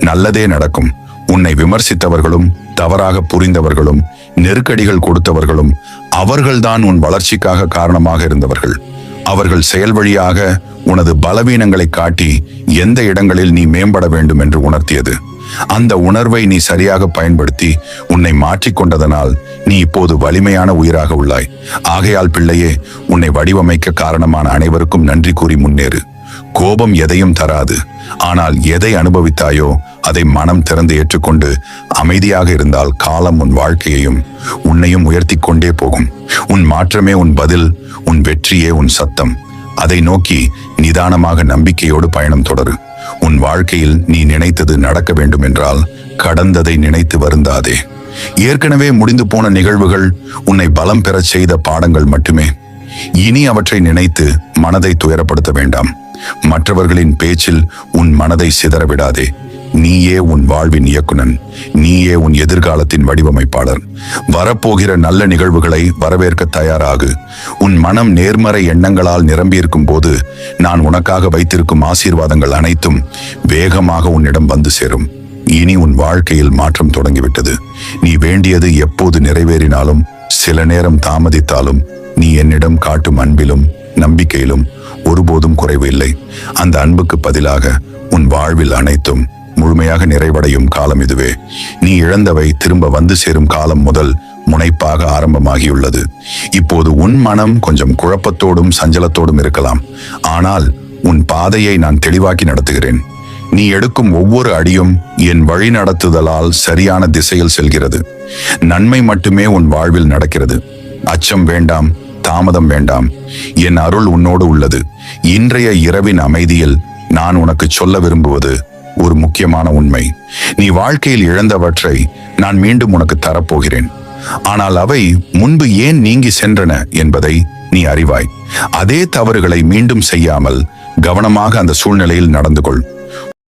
நல்லதே நடக்கும். உன்னை விமர்சித்தவர்களும் தவறாக புரிந்தவர்களும் நெருக்கடிகள் கொடுத்தவர்களும் அவர்கள்தான் உன் வளர்ச்சிக்காக காரணமாக இருந்தவர்கள். அவர்கள் செயல் வழியாக உனது பலவீனங்களை காட்டி எந்த இடங்களில் நீ மேம்பட வேண்டும் என்று உணர்த்தியது. அந்த உணர்வை நீ சரியாக பயன்படுத்தி உன்னை மாற்றிக்கொண்டதனால் நீ இப்போது வலிமையான உயிராக உள்ளாய். ஆகையால் பிள்ளையே உன்னை வடிவமைக்க காரணமான அனைவருக்கும் நன்றி கூறி முன்னேறு. கோபம் எதையும் தராது. ஆனால் எதை அனுபவித்தாயோ அதை மனம் திறந்து ஏற்றுக்கொண்டு அமைதியாக இருந்தால் காலம் உன் வாழ்க்கையையும் உன்னையும் உயர்த்தி கொண்டே போகும். உன் மாற்றமே உன் பதில் உன் வெற்றியே உன் சத்தம். அதை நோக்கி நிதானமாக நம்பிக்கையோடு பயணம் தொடரு. உன் வாழ்க்கையில் நீ நினைத்தது நடக்க வேண்டும் என்றால் கடந்ததை நினைத்து வருந்தாதே. ஏற்கனவே முடிந்து போன நிகழ்வுகள் உன்னை பலம் பெறச் செய்த பாடங்கள் மட்டுமே. இனி அவற்றை நினைத்து மனதை துயரப்படுத்த வேண்டாம். மற்றவர்களின் பேச்சில் உன் மனதை சிதற விடாதே நீயே உன் வாழ்வின் இயக்குனன் நீயே உன் எதிர்காலத்தின் வடிவமைப்பாளர். வரப்போகிற நல்ல நிகழ்வுகளை வரவேற்க தயாராகு. உன் மனம் நேர்மறை எண்ணங்களால் நிரம்பியிருக்கும் போது நான் உனக்காக வைத்திருக்கும் ஆசீர்வாதங்கள் அனைத்தும் வேகமாக உன்னிடம் வந்து சேரும். இனி உன் வாழ்க்கையில் மாற்றம் தொடங்கிவிட்டது. நீ வேண்டியது எப்போது நிறைவேறினாலும் சில நேரம் தாமதித்தாலும் நீ என்னிடம் காட்டும் அன்பிலும் நம்பிக்கையிலும் ஒருபோதும் குறைவு இல்லை அந்த அன்புக்கு பதிலாக உன் வாழ்வில் அனைத்தும் முழுமையாக நிறைவடையும் காலம் இதுவே. நீ இழந்தவை திரும்ப வந்து சேரும் காலம் முதல் முனைப்பாக ஆரம்பமாகியுள்ளது. இப்போது உன் மனம் கொஞ்சம் குழப்பத்தோடும் சஞ்சலத்தோடும் இருக்கலாம். ஆனால் உன் பாதையை நான் தெளிவாக்கி நடத்துகிறேன். நீ எடுக்கும் ஒவ்வொரு அடியும் என் வழி நடத்துதலால் சரியான திசையில் செல்கிறது. நன்மை மட்டுமே உன் வாழ்வில் நடக்கிறது. அச்சம் வேண்டாம் தாமதம் வேண்டாம். என் அருள் உன்னோடு உள்ளது. இன்றைய இரவின் அமைதியில் நான் உனக்கு சொல்ல விரும்புவது ஒரு முக்கியமான உண்மை. நீ வாழ்க்கையில் இழந்தவற்றை நான் மீண்டும் உனக்கு தரப்போகிறேன். ஆனால் அவை முன்பு ஏன் நீங்கி சென்றன என்பதை நீ அறிவாய். அதே தவறுகளை மீண்டும் செய்யாமல் கவனமாக அந்த சூழ்நிலையில் நடந்து கொள்.